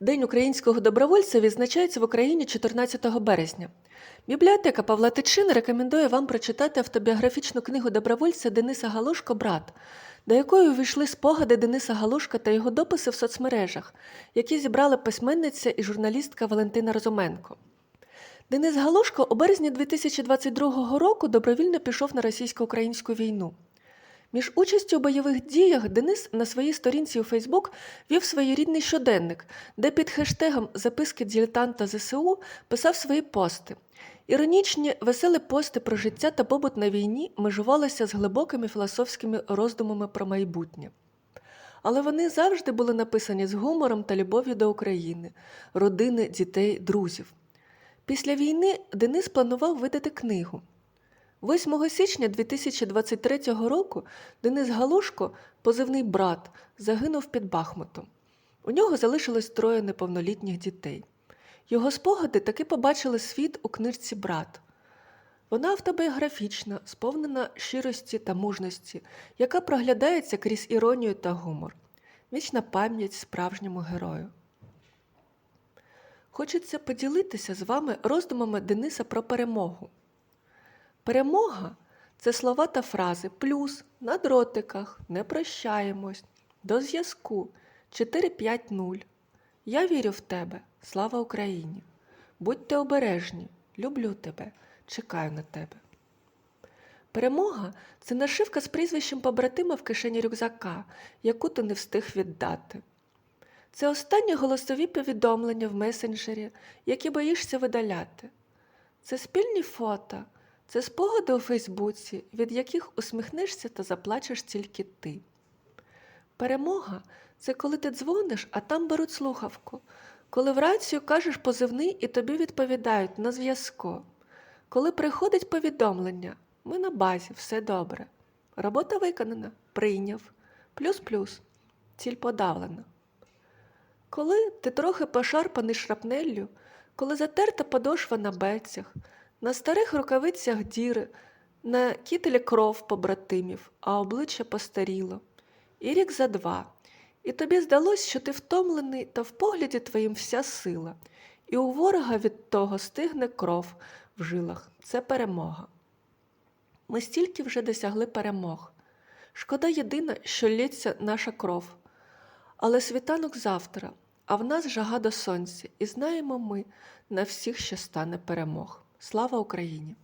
День українського добровольця відзначається в Україні 14 березня. Бібліотека Павла Тичин рекомендує вам прочитати автобіографічну книгу добровольця Дениса Галушко Брат, до якої увійшли спогади Дениса Галушка та його дописи в соцмережах, які зібрала письменниця і журналістка Валентина Розуменко. Денис Галушко у березні 2022 року добровільно пішов на російсько-українську війну. Між участю у бойових діях Денис на своїй сторінці у Фейсбук вів своєрідний щоденник, де під хештегом записки дилетанта ЗСУ писав свої пости. Іронічні, веселі пости про життя та побут на війні межувалися з глибокими філософськими роздумами про майбутнє. Але вони завжди були написані з гумором та любов'ю до України, родини, дітей, друзів. Після війни Денис планував видати книгу. 8 січня 2023 року Денис Галушко, позивний брат, загинув під Бахмутом. У нього залишилось троє неповнолітніх дітей. Його спогади таки побачили світ у книжці Брат. Вона автобіографічна, сповнена щирості та мужності, яка проглядається крізь іронію та гумор. Вічна пам'ять справжньому герою. Хочеться поділитися з вами роздумами Дениса про перемогу. Перемога це слова та фрази плюс, на дротиках, не прощаємось, до зв'язку 4-5-0. Я вірю в тебе, слава Україні. Будьте обережні, люблю тебе, чекаю на тебе. Перемога це нашивка з прізвищем побратима в кишені рюкзака, яку ти не встиг віддати. Це останні голосові повідомлення в месенджері, які боїшся видаляти. Це спільні фото, це спогади у Фейсбуці, від яких усміхнешся та заплачеш тільки ти. Перемога це коли ти дзвониш, а там беруть слухавку, коли в рацію кажеш позивний і тобі відповідають на зв'язку. Коли приходить повідомлення, ми на базі, все добре. Робота виконана, прийняв, плюс-плюс, ціль подавлена. Коли ти трохи пошарпаний шрапнеллю, коли затерта подошва на бельцях, на старих рукавицях діри, на кітелі кров побратимів, а обличчя постаріло. І рік за два. І тобі здалось, що ти втомлений, та в погляді твоїм вся сила, і у ворога від того стигне кров в жилах. Це перемога. Ми стільки вже досягли перемог. Шкода єдина, що лється наша кров. Але світанок завтра, а в нас жага до сонця, і знаємо ми на всіх, що стане перемог. Слава Україні!